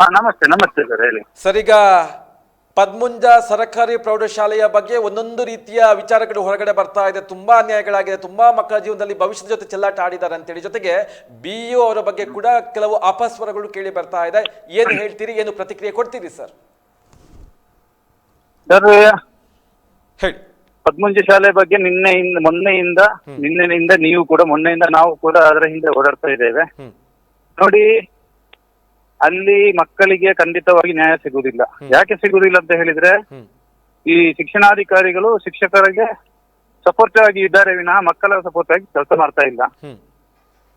ಹಾ ನಮಸ್ತೆ ನಮಸ್ತೆ ಸರ್ ಹೇಳಿ. ಸರಿಗ ಈಗ ಪದ್ಮುಂಜ ಸರಕಾರಿ ಪ್ರೌಢಶಾಲೆಯ ಬಗ್ಗೆ ಒಂದೊಂದು ರೀತಿಯ ವಿಚಾರಗಳು ಹೊರಗಡೆ ಬರ್ತಾ ಇದೆ. ತುಂಬಾ ಅನ್ಯಾಯಗಳಾಗಿದೆ ತುಂಬಾ ಮಕ್ಕಳ ಜೀವನದಲ್ಲಿ ಭವಿಷ್ಯದ ಜೊತೆ ಚೆಲ್ಲಾಟ ಆಡಿದ್ದಾರೆ ಅಂತೇಳಿ. ಜೊತೆಗೆ ಬಿ ಯು ಅವರ ಬಗ್ಗೆ ಕೂಡ ಕೆಲವು ಅಪಸ್ವರಗಳು ಕೇಳಿ ಬರ್ತಾ ಇದೆ. ಏನು ಹೇಳ್ತೀರಿ ಏನು ಪ್ರತಿಕ್ರಿಯೆ ಕೊಡ್ತೀರಿ ಸರ್? ಸರ್ ಹೇಳಿ. ಪದ್ಮುಂಜ ಶಾಲೆ ಬಗ್ಗೆ ನಿನ್ನೆಯಿಂದ ಮೊನ್ನೆಯಿಂದ ನಿನ್ನೆಯಿಂದ ನೀವು ಕೂಡ ಮೊನ್ನೆಯಿಂದ ನಾವು ಕೂಡ ಅದರ ಹಿಂದೆ ಓಡಾಡ್ತಾ ಇದ್ದೇವೆ. ನೋಡಿ ಅಲ್ಲಿ ಮಕ್ಕಳಿಗೆ ಖಂಡಿತವಾಗಿ ನ್ಯಾಯ ಸಿಗುವುದಿಲ್ಲ. ಯಾಕೆ ಸಿಗುವುದಿಲ್ಲ ಅಂತ ಹೇಳಿದ್ರೆ ಈ ಶಿಕ್ಷಣಾಧಿಕಾರಿಗಳು ಶಿಕ್ಷಕರಿಗೆ ಸಪೋರ್ಟ್ ಆಗಿ ಇದ್ದಾರೆ ವಿನಃ ಮಕ್ಕಳ ಸಪೋರ್ಟ್ ಆಗಿ ಕೆಲಸ ಮಾಡ್ತಾ ಇಲ್ಲ.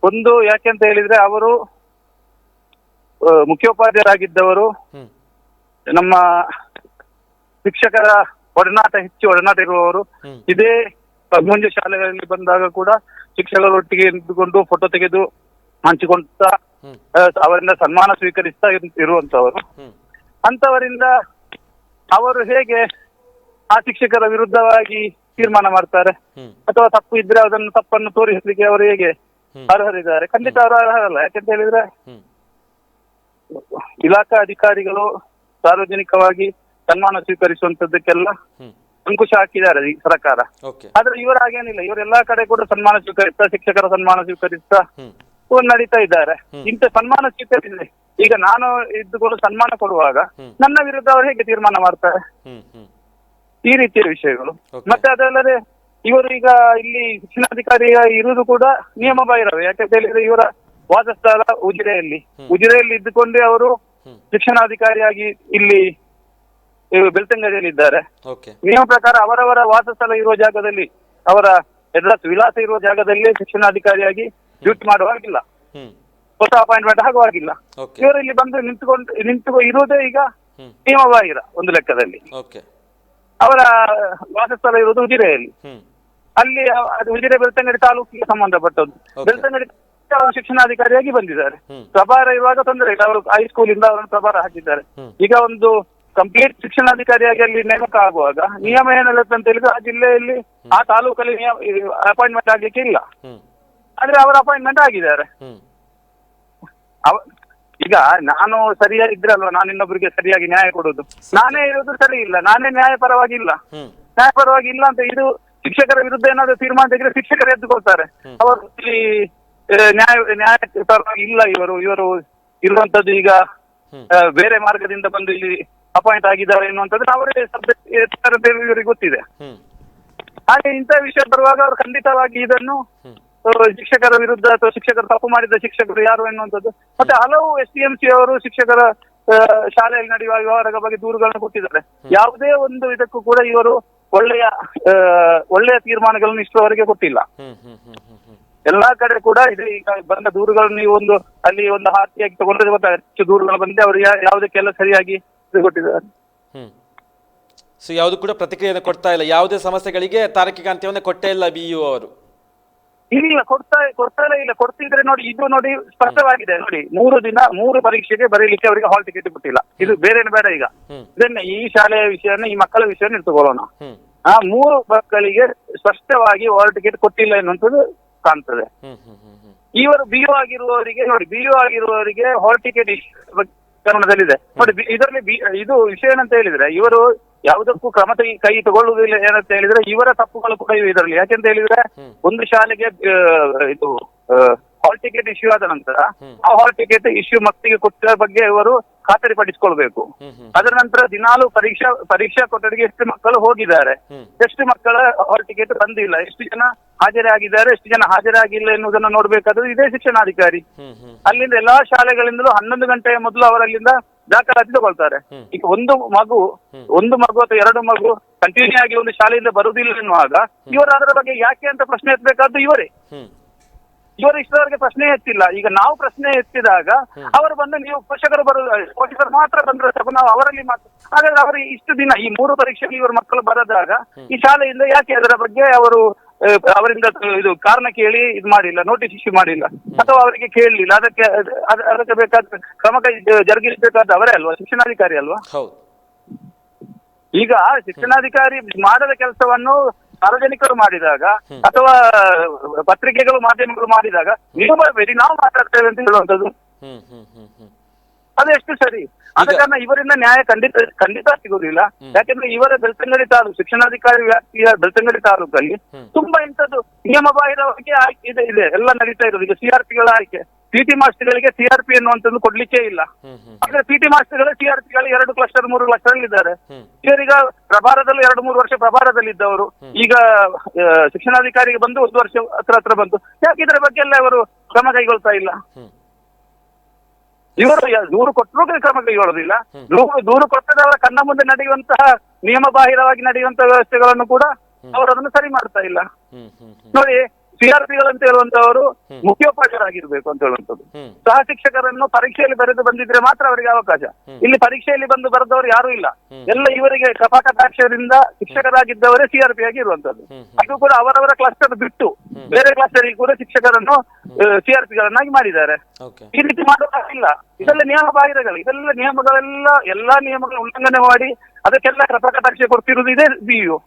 ಒಂದು ಯಾಕೆ ಅಂತ ಹೇಳಿದ್ರೆ ಅವರು ಮುಖ್ಯೋಪಾಧ್ಯಾಯರಾಗಿದ್ದವರು ನಮ್ಮ ಶಿಕ್ಷಕರ ಒಡನಾಟ ಹೆಚ್ಚು ಒಡನಾಟ ಇರುವವರು. ಇದೇ ಪದ್ಮಂಜ ಶಾಲೆಗಳಲ್ಲಿ ಬಂದಾಗ ಕೂಡ ಶಿಕ್ಷಕರೊಟ್ಟಿಗೆ ನಿಂತುಕೊಂಡು ಫೋಟೋ ತೆಗೆದು ಆ, ಅವರಿಂದ ಸನ್ಮಾನ ಸ್ವೀಕರಿಸ್ತಾ ಇರ್- ಇರುವಂತವರು. ಅಂತವರಿಂದ ಅವರು ಹೇಗೆ ಆ ಶಿಕ್ಷಕರ ವಿರುದ್ಧವಾಗಿ ತೀರ್ಮಾನ ಮಾಡ್ತಾರೆ? ಅಥವಾ ತಪ್ಪು ಇದ್ರೆ ಅದನ್ನು ತಪ್ಪನ್ನು ತೋರಿಸಲಿಕ್ಕೆ ಅವರು ಹೇಗೆ ಅರ್ಹರಿದ್ದಾರೆ? ಖಂಡಿತ ಅವರು ಅರ್ಹರಲ್ಲ. ಯಾಕಂತ ಹೇಳಿದ್ರೆ ಇಲಾಖಾ ಅಧಿಕಾರಿಗಳು ಸಾರ್ವಜನಿಕವಾಗಿ ಸನ್ಮಾನ ಸ್ವೀಕರಿಸುವಂತದ್ದಕ್ಕೆಲ್ಲ ಅಂಕುಶ ಹಾಕಿದ್ದಾರೆ ಈ ಸರ್ಕಾರ. ಆದ್ರೆ ಇವರ ಹಾಗೇನಿಲ್ಲ. ಇವರು ಎಲ್ಲಾ ಕಡೆ ಕೂಡ ಸನ್ಮಾನ ಸ್ವೀಕರಿಸ್ತಾ ಶಿಕ್ಷಕರ ಸನ್ಮಾನ ಸ್ವೀಕರಿಸ್ತಾ ಹ್ಮ್ ನಡೀತಾ ಇದ್ದಾರೆ. ಇಂಥ ಸನ್ಮಾನ ಸಿಗ್ತದೆ ಈಗ ನಾನು ಇದ್ದುಕೊಂಡು ಸನ್ಮಾನ ಕೊಡುವಾಗ ನನ್ನ ವಿರುದ್ಧ ಅವರು ಹೇಗೆ ತೀರ್ಮಾನ ಮಾಡ್ತಾರೆ? ಈ ರೀತಿಯ ವಿಷಯಗಳು. ಮತ್ತೆ ಅದಲ್ಲದೆ ಇವರು ಈಗ ಇಲ್ಲಿ ಶಿಕ್ಷಣಾಧಿಕಾರಿ ಇರುವುದು ಕೂಡ ನಿಯಮ ಬಾಹಿರವೇ. ಯಾಕಂತ ಹೇಳಿದ್ರೆ ಇವರ ವಾಸಸ್ಥಳ ಉಜಿರೆಯಲ್ಲಿ. ಉಜಿರೆಯಲ್ಲಿ ಇದ್ದುಕೊಂಡೇ ಅವರು ಶಿಕ್ಷಣಾಧಿಕಾರಿಯಾಗಿ ಇಲ್ಲಿ ಬೆಳ್ತಂಗಡಿಯಲ್ಲಿ ಇದ್ದಾರೆ. ನಿಯಮ ಪ್ರಕಾರ ಅವರವರ ವಾಸಸ್ಥಳ ಇರುವ ಜಾಗದಲ್ಲಿ ಅವರ ಅಡ್ರೆಸ್ ವಿಳಾಸ ಇರುವ ಜಾಗದಲ್ಲಿ ಶಿಕ್ಷಣಾಧಿಕಾರಿಯಾಗಿ ಡ್ಯೂಟಿ ಮಾಡುವಾಗಿಲ್ಲ ಹಾಗಿಲ್ಲ. ಹೊಸ ಅಪಾಯಿಂಟ್ಮೆಂಟ್ ಆಗುವಾಗಿಲ್ಲ ಹಾಗಿಲ್ಲ. ಇವರು ಇಲ್ಲಿ ಬಂದು ನಿಂತುಕೊಂಡು ನಿಂತು ಇರುವುದೇ ಈಗ ನಿಯಮವಾಗಿರ ಒಂದು ಲೆಕ್ಕದಲ್ಲಿ. ಅವರ ವಾಸಸ್ಥಳ ಇರುವುದು ಉಜಿರೆಯಲ್ಲಿ. ಅಲ್ಲಿ ಅದು ಉಜಿರೆ ಬೆಳ್ತಂಗಡಿ ತಾಲೂಕಿಗೆ ಸಂಬಂಧಪಟ್ಟದ್ದು. ಬೆಳ್ತಂಗಡಿ ಶಿಕ್ಷಣಾಧಿಕಾರಿಯಾಗಿ ಬಂದಿದ್ದಾರೆ. ಪ್ರಭಾರ ಇರುವಾಗ ತೊಂದರೆ ಇಲ್ಲ. ಅವರು ಹೈಸ್ಕೂಲಿಂದ ಅವರನ್ನು ಪ್ರಭಾರ ಹಾಕಿದ್ದಾರೆ. ಈಗ ಒಂದು ಕಂಪ್ಲೀಟ್ ಶಿಕ್ಷಣಾಧಿಕಾರಿಯಾಗಿ ಅಲ್ಲಿ ನೇಮಕ ಆಗುವಾಗ ನಿಯಮ ಏನಿರುತ್ತೆ ಅಂತ ಹೇಳಿದ್ರೆ ಆ ಜಿಲ್ಲೆಯಲ್ಲಿ ಆ ತಾಲೂಕಲ್ಲಿ ಅಪಾಯಿಂಟ್ಮೆಂಟ್ ಆಗ್ಲಿಕ್ಕೆ ಇಲ್ಲ. ಆದ್ರೆ ಅವರ ಅಪಾಯಿಂಟ್ಮೆಂಟ್ ಆಗಿದ್ದಾರೆ. ಅವ ಈಗ ನಾನು ಸರಿಯಾಗಿದ್ರೆ ಅಲ್ವಾ ನಾನು ಇನ್ನೊಬ್ಬರಿಗೆ ಸರಿಯಾಗಿ ನ್ಯಾಯ ಕೊಡುದು? ನಾನೇ ಇರೋದು ಸರಿ ಇಲ್ಲ ನಾನೇ ನ್ಯಾಯ ಪರವಾಗಿಲ್ಲ. ಹ್ಮ್. ನ್ಯಾಯ ಪರವಾಗಿ ಇಲ್ಲ ಅಂತ ಇದು ಶಿಕ್ಷಕರ ವಿರುದ್ಧ ಏನಾದ್ರು ತೀರ್ಮಾನ ತೆಗೆದ್ರೆ ಶಿಕ್ಷಕರು ಎದ್ದುಕೊಳ್ತಾರೆ. ಅವರು ಇಲ್ಲಿ ನ್ಯಾಯ ನ್ಯಾಯ ಪರವಾಗಿ ಇಲ್ಲ ಇವರು ಇವರು ಇರುವಂತದ್ದು ಈಗ ಬೇರೆ ಮಾರ್ಗದಿಂದ ಬಂದು ಇಲ್ಲಿ ಅಪಾಯಿಂಟ್ ಆಗಿದ್ದಾರೆ ಎನ್ನುವಂಥದ್ದು ಅವರೇ ಸಬ್ಜೆಕ್ಟ್ ಇವರಿಗೆ ಗೊತ್ತಿದೆ. ಹಾಗೆ ಇಂಥ ವಿಷಯ ಬರುವಾಗ ಅವರು ಖಂಡಿತವಾಗಿ ಇದನ್ನು ಶಿಕ್ಷಕರ ವಿರುದ್ಧ ಅಥವಾ ಶಿಕ್ಷಕರು ತಪ್ಪು ಮಾಡಿದ ಶಿಕ್ಷಕರು ಯಾರು ಎನ್ನುವಂಥದ್ದು. ಮತ್ತೆ ಹಲವು ಎಸ್ ಡಿ ಎಂ ಸಿ ಅವರು ಶಿಕ್ಷಕರ ಶಾಲೆಯಲ್ಲಿ ನಡೆಯುವ ವ್ಯವಹಾರದ ಬಗ್ಗೆ ದೂರುಗಳನ್ನು ಕೊಟ್ಟಿದ್ದಾರೆ. ಯಾವುದೇ ಒಂದು ಇದಕ್ಕೂ ಕೂಡ ಇವರು ಒಳ್ಳೆಯ ಒಳ್ಳೆಯ ತೀರ್ಮಾನಗಳನ್ನು ಇಷ್ಟರವರೆಗೆ ಕೊಟ್ಟಿಲ್ಲ. ಎಲ್ಲಾ ಕಡೆ ಕೂಡ ಇದು ಈಗ ಬಂದ ದೂರುಗಳನ್ನು ನೀವು ಒಂದು ಅಲ್ಲಿ ಒಂದು ಹಾಸಿಯಾಗಿ ತಗೊಂಡ್ರೆ ಗೊತ್ತಾಗುತ್ತೆ. ಹೆಚ್ಚು ದೂರುಗಳು ಬಂದಿದೆ ಅವರು ಯಾವುದಕ್ಕೆಲ್ಲ ಸರಿಯಾಗಿ ಕೊಟ್ಟಿದ್ದಾರೆ. ಸೊ ಯಾವುದು ಕೂಡ ಪ್ರತಿಕ್ರಿಯೆಯನ್ನು ಕೊಡ್ತಾ ಇಲ್ಲ. ಯಾವುದೇ ಸಮಸ್ಯೆಗಳಿಗೆ ತಾರಕಿಕ ಅಂತ್ಯವನ್ನು ಕೊಟ್ಟೇ ಇಲ್ಲ ಬಿ ಯು ಅವರು. ಇಲ್ಲ ಕೊಡ್ತಾ ಕೊಡ್ತಾನೆ ಇಲ್ಲ. ಕೊಡ್ತಿದ್ರೆ ನೋಡಿ ಇದು ನೋಡಿ ಸ್ಪಷ್ಟವಾಗಿದೆ. ನೋಡಿ ಮೂರು ದಿನ ಮೂರು ಪರೀಕ್ಷೆಗೆ ಬರೀಲಿಕ್ಕೆ ಅವರಿಗೆ ಹಾಲ್ ಟಿಕೆಟ್ ಬಿಟ್ಟಿಲ್ಲ. ಇದು ಬೇರೆ ಬೇಡ ಈಗ. ಇದನ್ನ ಈ ಶಾಲೆಯ ವಿಷಯನ ಈ ಮಕ್ಕಳ ವಿಷಯನ ಇಟ್ಟುಕೊಳ್ಳೋಣ ಆ ಮೂರು ಮಕ್ಕಳಿಗೆ ಸ್ಪಷ್ಟವಾಗಿ ಹಾಲ್ ಟಿಕೆಟ್ ಕೊಟ್ಟಿಲ್ಲ ಎನ್ನುವಂಥದ್ದು ಕಾಣ್ತದೆ. ಇವರು ಬಿ ಆಗಿರುವವರಿಗೆ ನೋಡಿ ಬಿ ಆಗಿರುವವರಿಗೆ ಹಾಲ್ ಟಿಕೆಟ್ ಗಮನದಲ್ಲಿದೆ. ನೋಡಿ ಇದರಲ್ಲಿ ಇದು ವಿಷಯ ಏನಂತ ಹೇಳಿದ್ರೆ ಇವರು ಯಾವುದಕ್ಕೂ ಕ್ರಮ ತೆಗಿ ಕೈ ತಗೊಳ್ಳುವುದಿಲ್ಲ ಏನಂತ ಹೇಳಿದ್ರೆ ಇವರ ತಪ್ಪುಗಳು ಕೂಡ ಇವೆ ಇದರಲ್ಲಿ. ಯಾಕೆಂತ ಹೇಳಿದ್ರೆ ಒಂದು ಶಾಲೆಗೆ ಆ, ಇದು ಹಾಲ್ ಟಿಕೆಟ್ ಇಶ್ಯೂ ಆದ ನಂತರ ಆ ಹಾಲ್ ಟಿಕೆಟ್ ಇಶ್ಯೂ ಮಕ್ಕಳಿಗೆ ಕೊಟ್ಟ ಬಗ್ಗೆ ಇವರು ಖಾತರಿಪಡಿಸಿಕೊಳ್ಬೇಕು ಹ್ಮ್ ಹ್ಮ್ ಅದರ ನಂತರ ದಿನಾಲು ಪರೀಕ್ಷಾ ಪರೀಕ್ಷಾ ಕೊಠಡಿಗೆ ಎಷ್ಟು ಮಕ್ಕಳು ಹೋಗಿದ್ದಾರೆ ಹ್ಮ್. ಎಷ್ಟು ಮಕ್ಕಳ ಹಾಲ್ ಟಿಕೆಟ್ ಬಂದಿಲ್ಲ ಎಷ್ಟು ಜನ ಹಾಜರಾಗಿದ್ದಾರೆ ಎಷ್ಟು ಜನ ಹಾಜರಾಗಿಲ್ಲ ಎನ್ನುವುದನ್ನು ನೋಡ್ಬೇಕಾದ್ರೆ ಇದೇ ಶಿಕ್ಷಣಾಧಿಕಾರಿ. ಹ್ಮ್ ಹ್ಮ್. ಅಲ್ಲಿಂದ ಎಲ್ಲಾ ಶಾಲೆಗಳಿಂದಲೂ ಹನ್ನೊಂದು ಗಂಟೆಯ ಮೊದಲು ಅವರಲ್ಲಿಂದ ದಾಖಲಾತಿ ತಗೊಳ್ತಾರೆ. ಈಗ ಒಂದು ಮಗು ಒಂದು ಮಗು ಅಥವಾ ಎರಡು ಮಗು ಕಂಟಿನ್ಯೂ ಆಗಿ ಒಂದು ಶಾಲೆಯಿಂದ ಬರುವುದಿಲ್ಲ ಎನ್ನುವಾಗ ಇವರು ಅದರ ಬಗ್ಗೆ ಯಾಕೆ ಅಂತ ಪ್ರಶ್ನೆ ಎತ್ತಬೇಕಾದ್ದು ಇವರೇ. ಇವರು ಇಷ್ಟರವರೆಗೆ ಪ್ರಶ್ನೆ ಎತ್ತಿಲ್ಲ. ಈಗ ನಾವು ಪ್ರಶ್ನೆ ಎತ್ತಿದಾಗ ಅವರು ಬಂದು ನೀವು ಪೋಷಕರು ಬರೋ ಪೋಷಕರು ಮಾತ್ರ ಬಂದ್ರೆ ಸ್ವಲ್ಪ ನಾವು ಅವರಲ್ಲಿ ಮಾತ್ರ. ಹಾಗಾದ್ರೆ ಅವರು ಇಷ್ಟು ದಿನ ಈ ಮೂರು ಪರೀಕ್ಷೆಗೆ ಇವರು ಮಕ್ಕಳು ಬರದಾಗ ಈ ಶಾಲೆಯಿಂದ ಯಾಕೆ ಅದರ ಬಗ್ಗೆ ಅವರು ಅವರಿಂದ ಇದು ಕಾರಣ ಕೇಳಿ ಇದು ಮಾಡಿಲ್ಲ ನೋಟಿಸ್ ಇಶ್ಯೂ ಮಾಡಿಲ್ಲ ಅಥವಾ ಅವರಿಗೆ ಕೇಳಲಿಲ್ಲ ಅದಕ್ಕೆ ಅದ್- ಅದ್- ಅದಕ್ಕೆ ಬೇಕಾದ ಕ್ರಮ ಕೈ ಜರುಗಿಸಬೇಕಾದ ಅವರೇ ಅಲ್ವಾ ಶಿಕ್ಷಣಾಧಿಕಾರಿ ಅಲ್ವಾ? ಹೌದು. ಈಗ ಶಿಕ್ಷಣಾಧಿಕಾರಿ ಮಾಡದ ಕೆಲಸವನ್ನು ಸಾರ್ವಜನಿಕರು ಮಾಡಿದಾಗ ಅಥವಾ ಪತ್ರಿಕೆಗಳು ಮಾಧ್ಯಮಗಳು ಮಾಡಿದಾಗ ನೀವು ಬರಬೇಡಿ ನಾವು ಮಾತಾಡ್ತೇವೆ ಅಂತ ಹೇಳುವಂತದ್ದು ಹ್ಮ್ ಹ್ಮ್ ಹ್ಮ್ ಹ್ಮ್. ಅದೆಷ್ಟು ಸರಿ? ಆದ ಕಾರಣ ಇವರಿಂದ ನ್ಯಾಯ ಖಂಡಿತ ಖಂಡಿತ ಸಿಗುದಿಲ್ಲ. ಯಾಕಂದ್ರೆ ಇವರ ಬೆಳ್ತಂಗಡಿ ತಾಲೂಕು ಶಿಕ್ಷಣಾಧಿಕಾರಿ ವ್ಯಾಪ್ತಿಯ ಬೆಳ್ತಂಗಡಿ ತಾಲೂಕಲ್ಲಿ ತುಂಬಾ ಇಂಥದ್ದು ನಿಯಮ ಬಾಹಿರವಾಗಿ ಆಯ್ಕೆ ಇದೆ ಇದೆ. ಎಲ್ಲ ನಡೀತಾ ಇರೋದು. ಈಗ ಸಿಆರ್ಪಿಗಳ ಆಯ್ಕೆ. ಪಿಟಿ ಮಾಸ್ಟರ್ಗಳಿಗೆ ಸಿಆರ್ಪಿ ಅನ್ನುವಂಥದ್ದು ಕೊಡ್ಲಿಕ್ಕೆ ಇಲ್ಲ. ಆದ್ರೆ ಪಿಟಿ ಮಾಸ್ಟರ್ಗಳು ಸಿಆರ್ಪಿಗಳು ಎರಡು ಕ್ಲಸ್ಟರ್ ಮೂರು ಕ್ಲಸ್ಟರ್ ಇದ್ದಾರೆ. ಇವರೀಗ ಪ್ರಭಾರದಲ್ಲಿ ಎರಡು ಮೂರು ವರ್ಷ ಪ್ರಭಾರದಲ್ಲಿದ್ದವರು ಈಗ ಶಿಕ್ಷಣಾಧಿಕಾರಿಗೆ ಬಂದು ಒಂದು ವರ್ಷ ಹತ್ರ ಹತ್ರ ಬಂತು ಯಾಕೆ ಇದರ ಬಗ್ಗೆ ಎಲ್ಲ ಅವರು ಕ್ರಮ ಕೈಗೊಳ್ತಾ ಇಲ್ಲ. ಇವರು ದೂರು ಕೊಟ್ಟರು ಕ್ರಮ ಕೈಗೊಳ್ಳೋದಿಲ್ಲ. ದೂರು ದೂರು ಕೊಟ್ಟದವರ ಕಣ್ಣ ಮುಂದೆ ನಡೆಯುವಂತಹ ನಿಯಮ ಬಾಹಿರವಾಗಿ ನಡೆಯುವಂತಹ ವ್ಯವಸ್ಥೆಗಳನ್ನು ಕೂಡ ಅವರು ಅದನ್ನು ಸರಿ ಮಾಡ್ತಾ ಇಲ್ಲ. ನೋಡಿ ಹ್ಮ್ ಅಂತ ಹೇಳುವಂತವರು ಮುಖ್ಯೋಪಾಧ್ಯಾಯರಾಗಿರ್ಬೇಕು ಅಂತ ಹೇಳುವಂಥದ್ದು. ಸಹ ಶಿಕ್ಷಕರನ್ನು ಪರೀಕ್ಷೆಯಲ್ಲಿ ಬರೆದು ಬಂದಿದ್ರೆ ಮಾತ್ರ ಅವರಿಗೆ ಅವಕಾಶ. ಇಲ್ಲಿ ಪರೀಕ್ಷೆಯಲ್ಲಿ ಬಂದು ಬರೆದವರು ಯಾರು ಇಲ್ಲ. ಎಲ್ಲ ಇವರಿಗೆ ಕಪಾಕಟಾಕ್ಷರಿಂದ ಶಿಕ್ಷಕರಾಗಿದ್ದವರೇ ಸಿಆರ್ಪಿ ಆಗಿ ಇರುವಂತದ್ದು ಅದು ಕೂಡ ಅವರವರ ಕ್ಲಸ್ಟರ್ ಬಿಟ್ಟು ಬೇರೆ ಕ್ಲಸ್ಟರ್ ಕೂಡ ಶಿಕ್ಷಕರನ್ನು ಸಿಆರ್ಪಿಗಳನ್ನಾಗಿ ಮಾಡಿದ್ದಾರೆ. ಈ ರೀತಿ ಮಾಡೋದಾಗಿಲ್ಲ ಇದೆಲ್ಲ ನಿಯಮ ಬಾಹಿರಗಳು. ಇದೆಲ್ಲ ನಿಯಮಗಳೆಲ್ಲ ಎಲ್ಲಾ ನಿಯಮಗಳ ಉಲ್ಲಂಘನೆ ಮಾಡಿ ಅದಕ್ಕೆಲ್ಲ ಕಪಾಟಕಾಕ್ಷೆ ಕೊಡ್ತಿರುವುದು ಇದೇ ಬಿ ಯು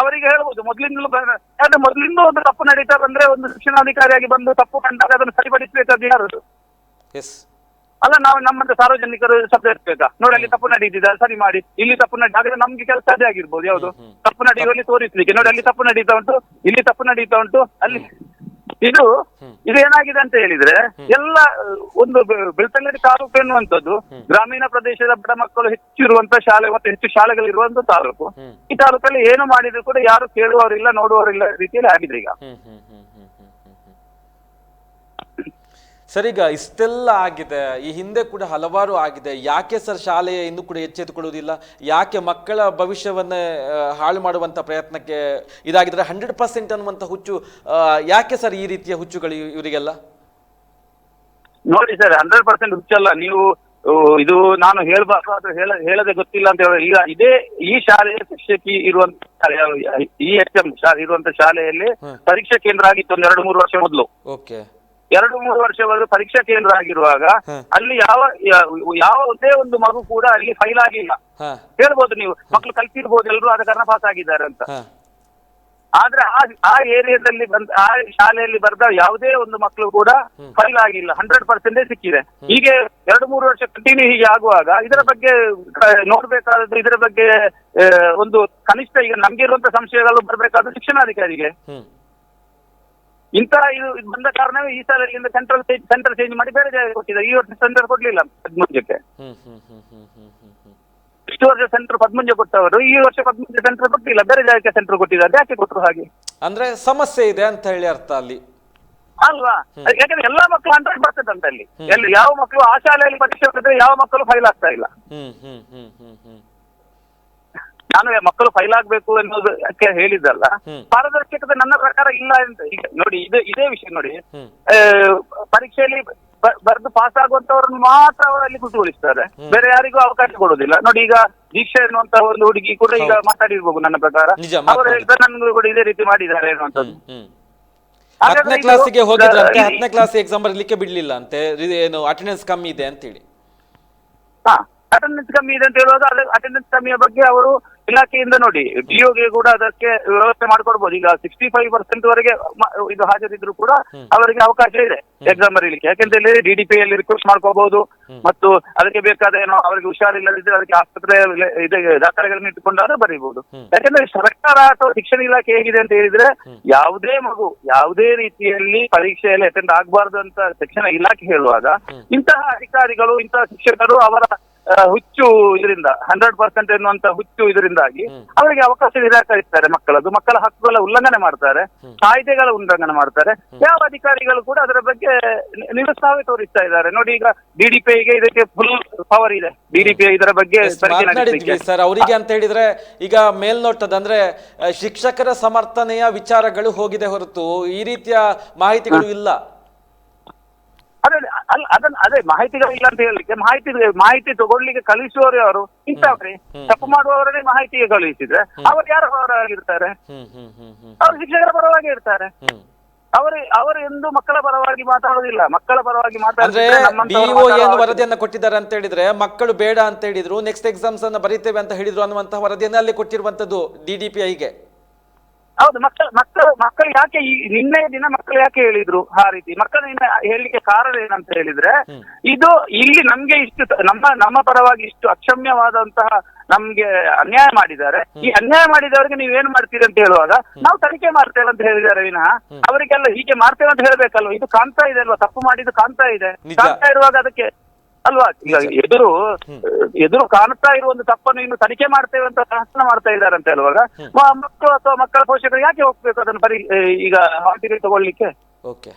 ಅವರಿಗೆ ಹೇಳ್ಬೋದು ಮೊದ್ಲಿಂದಲೂ ಯಾಕಂದ್ರೆ ಮೊದ್ಲಿಂದ ಒಂದು ತಪ್ಪು ನಡೀತಾ ಬಂದ್ರೆ ಒಂದು ಶಿಕ್ಷಣಾಧಿಕಾರಿಯಾಗಿ ಬಂದು ತಪ್ಪು ಕಂಡಾಗ ಅದನ್ನು ಸರಿಪಡಿಸಬೇಕಾದ್ರೆ ಯಾರು ಅಲ್ಲ ನಾವು ನಮ್ಮಂತ ಸಾರ್ವಜನಿಕರು ಶಬ್ದ ಇರ್ಬೇಕಾ? ನೋಡಿ ಅಲ್ಲಿ ತಪ್ಪು ನಡೀತಿದೆ ಸರಿ ಮಾಡಿ. ಇಲ್ಲಿ ತಪ್ಪು ನಡಿ ಆದ್ರೆ ನಮ್ಗೆ ಕೆಲಸ ಅದೇ ಆಗಿರ್ಬೋದು ಯಾವುದು? ತಪ್ಪು ನಡೆಯುವಲ್ಲಿ ತೋರಿಸ್ಲಿಕ್ಕೆ. ನೋಡಿ ಅಲ್ಲಿ ತಪ್ಪು ನಡೀತಾ ಉಂಟು ಇಲ್ಲಿ ತಪ್ಪು ನಡೀತಾ ಉಂಟು ಅಲ್ಲಿ ಇದು ಇದು ಏನಾಗಿದೆ ಅಂತ ಹೇಳಿದ್ರೆ ಎಲ್ಲ ಒಂದು ಬೆಳ್ತಂಗಡಿ ತಾಲೂಕು ಎನ್ನುವಂಥದ್ದು ಗ್ರಾಮೀಣ ಪ್ರದೇಶದ ಬಡ ಮಕ್ಕಳು ಹೆಚ್ಚು ಇರುವಂತ ಶಾಲೆ ಮತ್ತು ಹೆಚ್ಚು ಶಾಲೆಗಳಿರುವಂತ ತಾಲೂಕು. ಹ್ಮ್. ಈ ತಾಲೂಕಲ್ಲಿ ಏನು ಮಾಡಿದ್ರು ಕೂಡ ಯಾರು ಕೇಳುವವರಿಲ್ಲ ನೋಡುವವರಿಲ್ಲ ರೀತಿಯಲ್ಲಿ ಆಗಿದೆ ಈಗ ಹ್ಮ್ ಹ್ಮ್ ಹ್ಮ್ ಹ್ಮ್ ಹ್ಮ್ ಹ್ಮ್ ಹ್ಮ್. ಸರ್ ಈಗ ಇಷ್ಟೆಲ್ಲ ಆಗಿದೆ ಈ ಹಿಂದೆ ಕೂಡ ಹಲವಾರು ಆಗಿದೆ. ಯಾಕೆ ಸರ್ ಶಾಲೆಯ ಇನ್ನೂ ಕೂಡ ಎಚ್ಚೆತ್ತುಕೊಳ್ಳುವುದಿಲ್ಲ? ಯಾಕೆ ಮಕ್ಕಳ ಭವಿಷ್ಯವನ್ನೇ ಹಾಳು ಮಾಡುವಂತ ಪ್ರಯತ್ನಕ್ಕೆ ಇದಾಗಿದ್ರೆ ಹಂಡ್ರೆಡ್ ಪರ್ಸೆಂಟ್ ಅನ್ನುವಂಥ ಹುಚ್ಚು ಯಾಕೆ ಸರ್ ಈ ರೀತಿಯ ಹುಚ್ಚುಗಳು ಇವ್- ಇವರಿಗೆಲ್ಲ? ನೋಡಿ ಸರ್ ಹಂಡ್ರೆಡ್ ಪರ್ಸೆಂಟ್ ಹುಚ್ಚಲ್ಲ. ನೀವು ಇದು ನಾನು ಹೇಳಬಾರ್ದು ಅದು ಹೇಳ ಹೇಳದೆ ಗೊತ್ತಿಲ್ಲ ಅಂತ ಹೇಳಿ ಈಗ ಇದೇ ಈ ಶಾಲೆಯ ಶಿಕ್ಷಕಿ ಇರುವಂತ ಶಾಲೆ, ಈ ಎಚ್ ಎಂ ಇರುವಂತ ಶಾಲೆಯಲ್ಲಿ ಪರೀಕ್ಷಾ ಕೇಂದ್ರ ಆಗಿತ್ತು ಒಂದ್ ಎರಡು ಮೂರು ವರ್ಷ ಮೊದಲು. ಓಕೆ. ಎರಡು ಮೂರು ವರ್ಷವರೆಗೂ ಪರೀಕ್ಷಾ ಕೇಂದ್ರ ಆಗಿರುವಾಗ ಅಲ್ಲಿ ಯಾವ ಯಾವ ಒಂದೇ ಒಂದು ಮಗು ಕೂಡ ಅಲ್ಲಿ ಫೈಲ್ ಆಗಿಲ್ಲ. ಹೇಳ್ಬೋದು ನೀವು ಮಕ್ಕಳು ಕಲ್ತಿರ್ಬೋದು ಎಲ್ಲರೂ ಆದ ಕಾರಣ ಪಾಸ್ ಆಗಿದ್ದಾರೆ ಅಂತ. ಆದ್ರೆ ಆ ಆ ಏರಿಯಾದಲ್ಲಿ ಬಂದ ಆ ಶಾಲೆಯಲ್ಲಿ ಬರೆದ ಯಾವುದೇ ಒಂದು ಮಕ್ಕಳು ಕೂಡ ಫೈಲ್ ಆಗಿಲ್ಲ ಹಂಡ್ರೆಡ್ ಪರ್ಸೆಂಟೇ ಸಿಕ್ಕಿದೆ. ಹೀಗೆ ಎರಡು ಮೂರು ವರ್ಷ ಕಂಟಿನ್ಯೂ ಹೀಗೆ ಆಗುವಾಗ ಇದರ ಬಗ್ಗೆ ನೋಡ್ಬೇಕಾದ್ರೆ ನೋಡ್ಬೇಕಾದದ್ದು ಇದರ ಬಗ್ಗೆ ಒಂದು ಕನಿಷ್ಠ ಈಗ ನಮ್ಗೆ ಇರುವಂತ ಸಂಶಯಗಳು ಬರ್ಬೇಕಾದ್ರೆ ಶಿಕ್ಷಣಾಧಿಕಾರಿಗೆ. ಇಂತಹ ಇದು ಇದು ಬಂದ ಕಾರಣವೇ ಈ ಸಾಲಿನಿಂದ ಸೆಂಟ್ರಲ್ ಸೆಂಟರ್ ಚೇಂಜ್ ಮಾಡಿ ಬೇರೆ ಜಾಗ ಕೊಟ್ಟಿದ್ದಾರೆ. ಈ ವರ್ಷ ಸೆಂಟರ್ ಕೊಡ್ಲಿಲ್ಲ ಪದ್ಮುಂಜಕ್ಕೆ. ಇಷ್ಟು ವರ್ಷ ಸೆಂಟರ್ ಪದ್ಮುಂಜ ಕೊಟ್ಟವರು ಈ ವರ್ಷ ಪದ್ಮುಂಜ ಸೆಂಟರ್ ಕೊಟ್ಟಿಲ್ಲ. ಬೇರೆ ಜಾಗಕ್ಕೆ ಸೆಂಟರ್ ಕೊಟ್ಟಿದ್ದಾರೆ. ಯಾಕೆ ಕೊಟ್ಟರು ಹಾಗೆ? ಅಂದ್ರೆ ಸಮಸ್ಯೆ ಇದೆ ಅಂತ ಹೇಳಿ ಅರ್ಥ ಅಲ್ಲಿ. ಅಲ್ವಾ? ಯಾಕಂದ್ರೆ ಎಲ್ಲಾ ಮಕ್ಕಳು ಹಂಡ್ರೆಡ್ ಪರ್ಸೆಂಟ್ ಅಂತ ಅಲ್ಲಿ. ಎಲ್ಲಿ ಯಾವ ಮಕ್ಕಳು ಆ ಶಾಲೆಯಲ್ಲಿ ಪರೀಕ್ಷೆ ಬರೆದ್ರೆ ಯಾವ ಮಕ್ಕಳು ಫೈಲ್ ಆಗ್ತಾ ಇಲ್ಲ. ಹ್ಮ್ ಹ್ಮ್ ಹ್ಮ್ ಹ್ಮ್ ಹ್ಮ್. ನಾನು ಮಕ್ಕಳು ಫೈಲ್ ಆಗ್ಬೇಕು ಅನ್ನೋದಕ್ಕೆ ಹೇಳಿದ್ದಲ್ಲ. ಪಾರದರ್ಶಕತೆ ನನ್ನ ಪ್ರಕಾರ ಇಲ್ಲ ಅಂತ. ಈಗ ನೋಡಿ ಇದು ಇದೇ ವಿಷಯ ನೋಡಿ. ಪರೀಕ್ಷೆಯಲ್ಲಿ ಬರೆದು ಪಾಸ್ ಆಗುವಂತವ್ರನ್ನು ಮಾತ್ರ ಅವರಲ್ಲಿ ಕುತೂಹಲಿಸ್ತಾರೆ. ಬೇರೆ ಯಾರಿಗೂ ಅವಕಾಶ ಕೊಡುದಿಲ್ಲ ನೋಡಿ ಈಗ ದೀಕ್ಷಾ ಎನ್ನುವಂತ ಒಂದು ಹುಡುಗಿ ಕೂಡ ಈಗ ಮಾತಾಡಿರ್ಬೋದು ನನ್ನ ಪ್ರಕಾರ. ಅವರು. ಹೇಳ್ತಾರೆ ನನ್ಗೂ ಕೂಡ ಇದೇ ರೀತಿ ಮಾಡಿದ್ದಾರೆ ಅನ್ನುವಂಥದ್ದು. ಹತ್ತನೇ ಕ್ಲಾಸಿಗೆ ಹೋಗಿದ್ರಂತೆ ಹತ್ತನೇ ಕ್ಲಾಸ್ ಎಕ್ಸಾಮ್ ಬರಲಿಕ್ಕೆ ಬಿಡ್ಲಿಲ್ಲ ಅಂತೆ. ಏನು ಅಟೆಂಡೆನ್ಸ್ ಕಮ್ಮಿ ಇದೆ ಅಂತೇಳಿ. ಹಾ. ಅಟೆಂಡೆನ್ಸ್ ಕಮ್ಮಿ ಇದೆ ಅಂತ ಹೇಳುವಾಗ ಅಟೆಂಡೆನ್ಸ್ ಕಮ್ಮಿಯ ಬಗ್ಗೆ ಅವರು ಇಲಾಖೆಯಿಂದ ನೋಡಿ. ಡಿಒಗೆ ಕೂಡ ಅದಕ್ಕೆ ವ್ಯವಸ್ಥೆ ಮಾಡ್ಕೊಡ್ಬೋದು. ಈಗ ಸಿಕ್ಸ್ಟಿ ಫೈವ್ ಪರ್ಸೆಂಟ್ ವರೆಗೆ ಇದು ಹಾಜರಿದ್ರು ಕೂಡ ಅವರಿಗೆ ಅವಕಾಶ ಇದೆ ಎಕ್ಸಾಮ್ ಬರೀಲಿಕ್ಕೆ. ಯಾಕೆಂತ ಹೇಳಿದ್ರೆ ಡಿ ಡಿ ಪಿ ಅಲ್ಲಿ ರಿಕ್ವೆಸ್ಟ್ ಮಾಡ್ಕೋಬಹುದು ಮತ್ತು ಅದಕ್ಕೆ ಬೇಕಾದ ಏನೋ ಅವರಿಗೆ ಹುಷಾರಿಲ್ಲದಿದ್ರೆ ಅದಕ್ಕೆ ಆಸ್ಪತ್ರೆ ಇದೆ ದಾಖಲೆಗಳನ್ನು ಇಟ್ಟುಕೊಂಡಾದ್ರೆ ಬರೀಬಹುದು ಯಾಕಂದ್ರೆ ಸರ್ಕಾರ ಅಥವಾ ಶಿಕ್ಷಣ ಇಲಾಖೆ ಹೇಗಿದೆ ಅಂತ ಹೇಳಿದ್ರೆ ಯಾವುದೇ ಮಗು ಯಾವುದೇ ರೀತಿಯಲ್ಲಿ ಪರೀಕ್ಷೆಯಲ್ಲಿ ಅಟೆಂಡ್ ಆಗಬಾರ್ದು ಅಂತ ಶಿಕ್ಷಣ ಇಲಾಖೆ ಹೇಳುವಾಗ ಇಂತಹ ಅಧಿಕಾರಿಗಳು ಇಂತಹ ಶಿಕ್ಷಕರು ಅವರ ಹುಚ್ಚು ಇದರಿಂದ ಹಂಡ್ರೆಡ್ ಪರ್ಸೆಂಟ್ ಎನ್ನುವಂತ ಹುಚ್ಚು ಇದರಿಂದಾಗಿ ಅವರಿಗೆ ಅವಕಾಶ ನಿರಾಕರಿಸ್ತಾರೆ ಮಕ್ಕಳದ್ದು ಮಕ್ಕಳ ಹಕ್ಕುಗಳ ಉಲ್ಲಂಘನೆ ಮಾಡ್ತಾರೆ ಕಾಯ್ದೆಗಳ ಉಲ್ಲಂಘನೆ ಮಾಡ್ತಾರೆ. ಯಾವ ಅಧಿಕಾರಿಗಳು ಕೂಡ ಅದರ ಬಗ್ಗೆ ನಿರುತ್ಸಾಹ ತೋರಿಸ್ತಾ ಇದ್ದಾರೆ. ನೋಡಿ ಈಗ ಡಿಡಿಪಿಗೆ ಇದಕ್ಕೆ ಫುಲ್ ಪವರ್ ಇದೆ. ಡಿಡಿಪಿ ಇದರ ಬಗ್ಗೆ ಸರ್. ಅವರಿಗೆ ಅಂತ ಹೇಳಿದ್ರೆ ಈಗ ಮೇಲ್ನೋಟದ ಅಂದ್ರೆ ಶಿಕ್ಷಕರ ಸಮರ್ಥನೆಯ ವಿಚಾರಗಳು ಹೋಗಿದೆ ಹೊರತು ಈ ರೀತಿಯ ಮಾಹಿತಿಗಳು ಇಲ್ಲ. ಅದೇ ಅಲ್ಲ ಅದನ್ನ ಅದೇ ಮಾಹಿತಿಗಳು ಇಲ್ಲ ಅಂತ ಹೇಳಲಿಕ್ಕೆ ಮಾಹಿತಿ ಮಾಹಿತಿ ತಗೊಳ್ಳಿಕ್ಕೆ ಕಳಿಸುವವರು ಅವರು ಇಂಥವ್ರಿ. ತಪ್ಪು ಮಾಡುವವರನ್ನೇ ಮಾಹಿತಿಗೆ ಕಳುಹಿಸಿದ್ರೆ ಅವರು ಯಾರ ಪರವಾಗಿರ್ತಾರೆ ಅವ್ರು ಶಿಕ್ಷಕರ ಪರವಾಗಿ ಇರ್ತಾರೆ. ಅವರು ಅವರು ಎಂದು ಮಕ್ಕಳ ಪರವಾಗಿ ಮಾತಾಡೋದಿಲ್ಲ ಮಕ್ಕಳ ಪರವಾಗಿ ಮಾತಾಡಿದ್ರೆ ಮಾತಾಡುವ ವರದಿಯನ್ನ ಕೊಟ್ಟಿದ್ದಾರೆ ಅಂತ ಹೇಳಿದ್ರೆ ಮಕ್ಕಳು ಬೇಡ ಅಂತ ಹೇಳಿದ್ರು ನೆಕ್ಸ್ಟ್ ಎಕ್ಸಾಮ್ಸ್ ಅನ್ನ ಬರೀತೇವೆ ಅಂತ ಹೇಳಿದ್ರು ಅನ್ನುವಂತಹ ವರದಿಯನ್ನ ಅಲ್ಲಿ ಕೊಟ್ಟಿರುವಂತದ್ದು ಡಿ ಡಿ ಪಿ ಐಗೆ ಹೌದು ಮಕ್ಕಳು ಮಕ್ಕಳು ಮಕ್ಕಳು ಯಾಕೆ ಈ ನಿನ್ನೆ ದಿನ ಮಕ್ಕಳು ಯಾಕೆ ಹೇಳಿದ್ರು ಆ ರೀತಿ? ಮಕ್ಕಳು ನಿನ್ನೆ ಹೇಳಲಿಕ್ಕೆ ಕಾರಣ ಏನಂತ ಹೇಳಿದ್ರೆ ಇದು ಇಲ್ಲಿ ನಮ್ಗೆ ಇಷ್ಟು ನಮ್ಮ ನಮ್ಮ ಪರವಾಗಿ ಇಷ್ಟು ಅಕ್ಷಮ್ಯವಾದಂತಹ ನಮ್ಗೆ ಅನ್ಯಾಯ ಮಾಡಿದ್ದಾರೆ. ಈ ಅನ್ಯಾಯ ಮಾಡಿದವರಿಗೆ ನೀವು ಏನ್ ಮಾಡ್ತೀರಿ ಅಂತ ಹೇಳುವಾಗ ನಾವು ತನಿಖೆ ಮಾಡ್ತೇವೆ ಅಂತ ಹೇಳಿದ್ದಾರೆ ವಿನಃ ಅವರಿಗೆಲ್ಲ ಹೀಗೆ ಮಾಡ್ತೇವೆ ಅಂತ ಹೇಳ್ಬೇಕಲ್ವ? ಇದು ಕಾಣ್ತಾ ಇದೆ ಅಲ್ವಾ? ತಪ್ಪು ಮಾಡಿದ್ದು ಕಾಣ್ತಾ ಇದೆ. ಕಾಣ್ತಾ ಇರುವಾಗ ಅದಕ್ಕೆ ಅಲ್ವಾ? ಈಗ ಎದುರು ಎದುರು ಕಾಣ್ತಾ ಇರುವ ಒಂದು ತಪ್ಪನ್ನು ಇನ್ನು ತನಿಖೆ ಮಾಡ್ತೇವೆ ಅಂತ ಪ್ರಶ್ನೆ ಮಾಡ್ತಾ ಇದ್ದಾರೆ ಅಂತ ಹೇಳುವಾಗ ಮಕ್ಕಳು ಅಥವಾ ಮಕ್ಕಳ ಪೋಷಕರು ಯಾಕೆ ಹೋಗ್ಬೇಕು ಅದನ್ನು ಬರೀ ಈಗ ಹಾಟಿರಿ ತಗೊಳ್ಳಿಕ್ಕೆ? ಓಕೆ.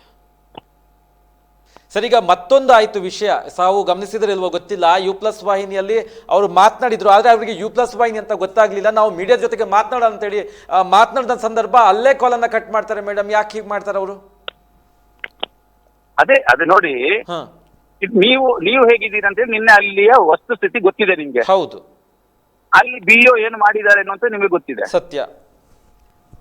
ಸರಿ ಈಗ ಮತ್ತೊಂದು ಆಯ್ತು ವಿಷಯ. ಸಾವು ಗಮನಿಸಿದ್ರಿಲ್ವೋ ಗೊತ್ತಿಲ್ಲ. ಯು ಪ್ಲಸ್ ವಾಹಿನಿಯಲ್ಲಿ ಅವರು ಮಾತನಾಡಿದ್ರು. ಆದ್ರೆ ಅವರಿಗೆ ಯು ಪ್ಲಸ್ ವಾಹಿನಿ ಅಂತ ಗೊತ್ತಾಗ್ಲಿಲ್ಲ. ನಾವು ಮೀಡಿಯಾ ಜೊತೆಗೆ ಮಾತನಾಡೋಣ ಅಂತೇಳಿ ಹೇಳಿ ಮಾತನಾಡಿದ ಸಂದರ್ಭ ಅಲ್ಲೇ ಕಾಲನ್ನ ಕಟ್ ಮಾಡ್ತಾರೆ ಮೇಡಮ್. ಯಾಕೆ ಹೀಗೆ ಮಾಡ್ತಾರೆ ಅವರು? ಅದೇ ಅದು ನೋಡಿ. ನೀವು ನೀವು ಹೇಗಿದ್ದೀರಿ ಅಂತ ಹೇಳಿ ನಿನ್ನೆ ಅಲ್ಲಿಯ ವಸ್ತುಸ್ಥಿತಿ ಗೊತ್ತಿದೆ ನಿಮ್ಗೆ. ಹೌದು. ಅಲ್ಲಿ ಬಿಒ ಏನು ಮಾಡಿದ್ದಾರೆ ಅನ್ನುವಂತ ನಿಮಗೆ ಗೊತ್ತಿದೆ. ಸತ್ಯ.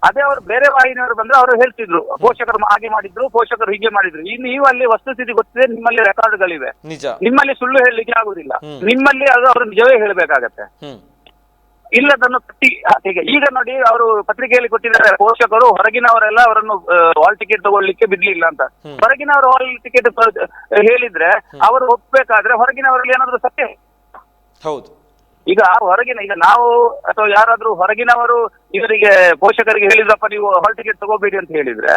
ಅದೇ ಅವರು ಬೇರೆ ವಾಹಿನಿಯವರು ಬಂದ್ರೆ ಅವರು ಹೇಳ್ತಿದ್ರು ಪೋಷಕರು ಹಾಗೆ ಮಾಡಿದ್ರು ಪೋಷಕರು ಹೀಗೆ ಮಾಡಿದ್ರು. ಈ ನೀವು ಅಲ್ಲಿ ವಸ್ತುಸ್ಥಿತಿ ಗೊತ್ತಿದೆ ನಿಮ್ಮಲ್ಲಿ ರೆಕಾರ್ಡ್ಗಳಿವೆ ನಿಜ. ನಿಮ್ಮಲ್ಲಿ ಸುಳ್ಳು ಹೇಳಲಿಕ್ಕೆ ಆಗುದಿಲ್ಲ ನಿಮ್ಮಲ್ಲಿ ಅದು ಅವರು ನಿಜವೇ ಹೇಳಬೇಕಾಗತ್ತೆ. ಇಲ್ಲದನ್ನು ಕಟ್ಟಿ ಹಾಗೆ. ಈಗ ನೋಡಿ ಅವರು ಪತ್ರಿಕೆಯಲ್ಲಿ ಕೊಟ್ಟಿದ್ದಾರೆ ಪೋಷಕರು ಹೊರಗಿನವರೆಲ್ಲ ಅವರನ್ನು ಹಾಲ್ ಟಿಕೆಟ್ ತಗೊಳ್ಳಿಕ್ಕೆ ಬಿಡ್ಲಿಲ್ಲ ಅಂತ. ಹೊರಗಿನವರು ಹಾಲ್ ಟಿಕೆಟ್ ಹೇಳಿದ್ರೆ ಅವರು ಒಪ್ಬೇಕಾದ್ರೆ ಹೊರಗಿನವರಲ್ಲಿ ಏನಾದ್ರು ಸತ್ಯ ಹೌದು. ಈಗ ಹೊರಗಿನ ಈಗ ನಾವು ಅಥವಾ ಯಾರಾದ್ರೂ ಹೊರಗಿನವರು ಇವರಿಗೆ ಪೋಷಕರಿಗೆ ಹೇಳಿದ್ರಪ್ಪ ನೀವು ಹಾಲ್ ಟಿಕೆಟ್ ತಗೋಬೇಡಿ ಅಂತ ಹೇಳಿದ್ರೆ